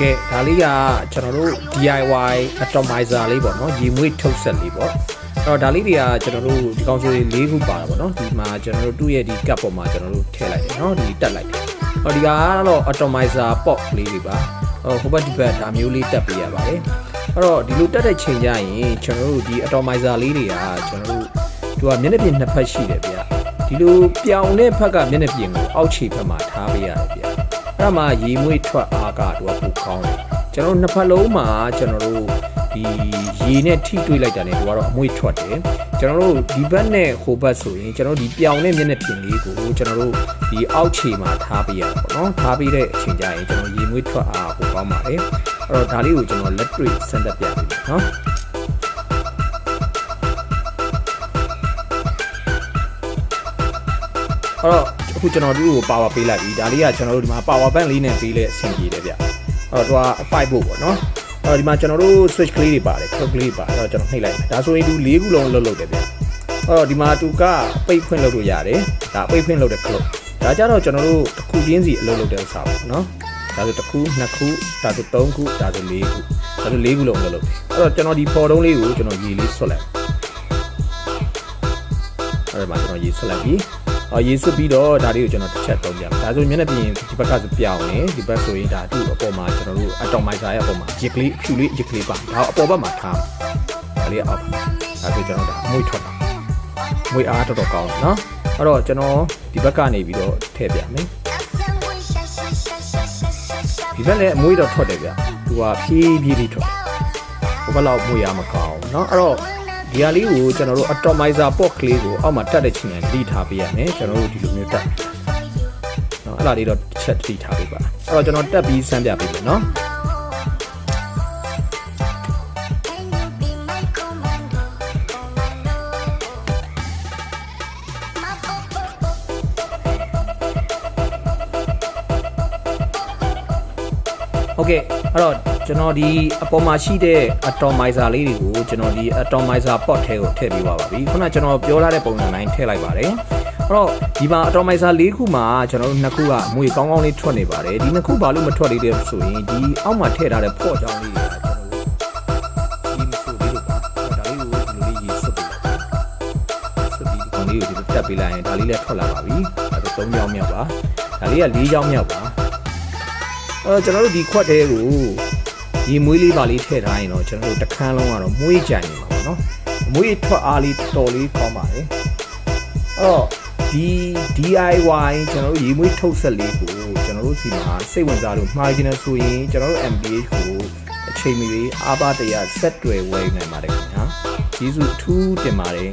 ကဲဒါလေးကကျွန်တော်တို့ DIY atomizer လေးပေါ့နော်ရေမွေးထုတ်ဆက်လေးပေါ့အဲ့တော့ဒါလေးတွေကကျွန်တော်တို့ဒီကောင်ဆိုလေး၄ခုပါတာပေါ့နော်ဒီမှာကျွန်တော်တို့သူ့ရဲ့ဒီ cup ပေါ်မှာကျွန်တော်တို့ထည့်လိုက်တယ်နော်ဒီတက်လိုက်တယ်ဟောဒီကတော့ atomizer pot လေးတွေပါဟိုဟိုဘက်ဒီဘက်ဒါမျိုးလေးတက်ပေးရပါတယ်အဲ့တော့ဒီလိုတက်တဲ့ချိန်ကျရင်ကျွန်တော်တို့ဒီ atomizer လေးတွေကကျွန်တော်တို့သူကမျက်နှာပြင်နှစ်ဖက်ရှိတယ်ဗျဒီလိုပြောင်တဲ့ဖက်ကမျက်နှာပြင်ကိုအောက်ခြေဘက်မှာထားပေးရတယ်ဗျ အဲ့ဒါမှရေမွေးထွက်အားကသူကပိုကောင်းတယ်ကျွန်တော်တို့နှစ်ဖက်လုံးမှာကျွန်တော်တို့ဒီရေနဲ့ထိတွေ့လိုက်တာနဲ့သူကတော့အမွေးထွက်တယ်ကျွန်တော်တို့ဒီဘက်နဲ့ဟိုဘက်ဆိုရင်ကျွန်တော်တို့ဒီပြောင်တဲ့မျက်နှာပြင်လေးကိုကျွန်တော်တို့ဒီအောက်ခြေမှာထားပေးရတာပေါ့နော်ထားပေးတဲ့အချိန်ကျရင်ကျွန်တော်ရေမွေးထွက်အားပိုကောင်းပါတယ်အဲ့တော့ဒါလေးကိုကျွန်တော်လက်တွေ့စမ်းသပ်ပြပေးမယ်နော်အဲ့တော့ အခုကျွန်တော်တို့ကို power ပေးလိုက်ပြီဒါလေးကကျွန်တော်တို့ဒီမှာ power bank လေးနဲ့ပေးလဲအဆင်ပြေတယ်ဗျအဲ့တော့သူက5 volt ပေါ့နော်အဲ့တော့ဒီမှာကျွန်တော်တို့ switch ကလေးတွေပါတယ် clock ကလေးတွေပါအဲ့တော့ကျွန်တော်နှိပ်လိုက်မယ်ဒါဆိုရင်သူ၄ခုလုံးလှုပ်လုပ်တယ်ဗျအဲ့တော့ဒီမှာသူကပိတ်ဖွင့်လုပ်လို့ရတယ်ဒါပိတ်ဖွင့်လုပ်တဲ့ clock ဒါကြတော့ကျွန်တော်တို့တစ်ခုချင်းစီအလုပ်လုပ်တဲ့ဥစ္စာပေါ့နော်ဒါဆိုတစ်ခုနှစ်ခုဒါဆိုသုံးခုဒါဆို၄ခုဒါဆို၄ခုလုံးလှုပ်လုပ်တယ်အဲ့တော့ကျွန်တော်ဒီဖော်တုံးလေးကိုကျွန်တော်ရေလေးဆွတ်လိုက်အဲ့ဒါမှကျွန်တော်ရေဆွတ်လိုက်ပြီအော် ရေးစစ်ပြီးတော့ဒါလေးကိုကျွန်တော်တစ်ချက်သုံးပြဒါဆိုမျက်နှာပြင်ဒီဘက်ကဆိုပြောင်းရင်ဒီဘက်ဆိုရင်ဒါသူ့အပေါ်မှာကျွန်တော်တို့ atomizer ရဲ့အပေါ်မှာရစ်ကလေးဖြူလေးရစ်ကလေးပါဒါအပေါ်ဘက်မှာထားဒါလေးအောက်ဒါဆိုကျွန်တော်ဒါမွေထွက်တာမွေအားတော်တော်ကောင်းနော်အဲ့တော့ကျွန်တော်ဒီဘက်ကနေပြီးတော့ထည့်ပြမယ်ဒီဘက်လည်းအမွေတော့ထွက်တယ်ဗျသူကဖြည်းဖြည်းလေးထွက်ဘယ်လောက်မွေရမကောင်းနော်အဲ့တော့ ဒီဟာလေးကိုကျွန်တော်တို့ atomizer pot ကလေးကိုအောက်မှာတက်တဲ့ချိန်နဲ့တီးထားပေးရမယ်ကျွန်တော်တို့ဒီလိုမျိုးတက်เนาะအဲ့ဒါလေးတော့တစ်ချက်တီးထားပေးပါအဲ့တော့ကျွန်တော်တက်ပြီးစမ်းပြပေးမယ်เนาะ โอเคအဲ့တော့ ကျွန်တော်ဒီအပေါ်မှာရှိတဲ့ atomizer လေးတွေကိုကျွန်တော်ဒီ atomizer pot ထဲကိုထည့်ပေးပါပါပြီခုနကျွန်တော်ပြောလာတဲ့ပုံစံတိုင်းထည့်လိုက်ပါတယ်အဲ့တော့ဒီမှာ atomizer လေးခုမှာကျွန်တော်တို့နှစ်ခုကအမွေကောင်းကောင်းလေးထွက်နေပါတယ်ဒီနှစ်ခုဘာလို့မထွက်လေးတဲ့ဆိုရင်ဒီအောက်မှာထည့်ထားတဲ့ pot ကြောင်းလေးတွေကကျွန်တော်တို့ဒီမဆိုလေးလို့ပါဒါလေးကိုဒီလိုလေးရေးဆွတ်ပေးလိုက်ဆွတ်ပြီးဒီကောင်လေးကိုဒီလိုတက်ပေးလိုက်ရင်ဒါလေးလည်းထွက်လာပါပြီဒါဆို၃ကြောင်းမြောက်ပါဒါလေးက၄ကြောင်းမြောက်ပါအဲကျွန်တော်တို့ဒီခွက်တဲကို ရေမွေးလေးပါလေးထည့်ထားရင်တော့ကျွန်တော်တို့တစ်ခန်းလုံးကတော့မွေးကြိုင်နေမှာပေါ့နော်အမွေးထွက်အားလေးတော်လေးကောင်းပါတယ်အဲ့တော့ဒီ DIY ကျွန်တော်တို့ရေမွေးထုတ်ဆက်လေးကိုကျွန်တော်တို့စီမှာစိတ်ဝင်စားလို့မှားခြင်းနဲ့ဆိုရင်ကျွန်တော်တို့ MPH ကိုအချိန်မီလေးအားပါတရဆက်တွယ်ဝယ်နိုင်ပါတယ်ခင်ဗျာကျေးဇူးအထူးတင်ပါတယ်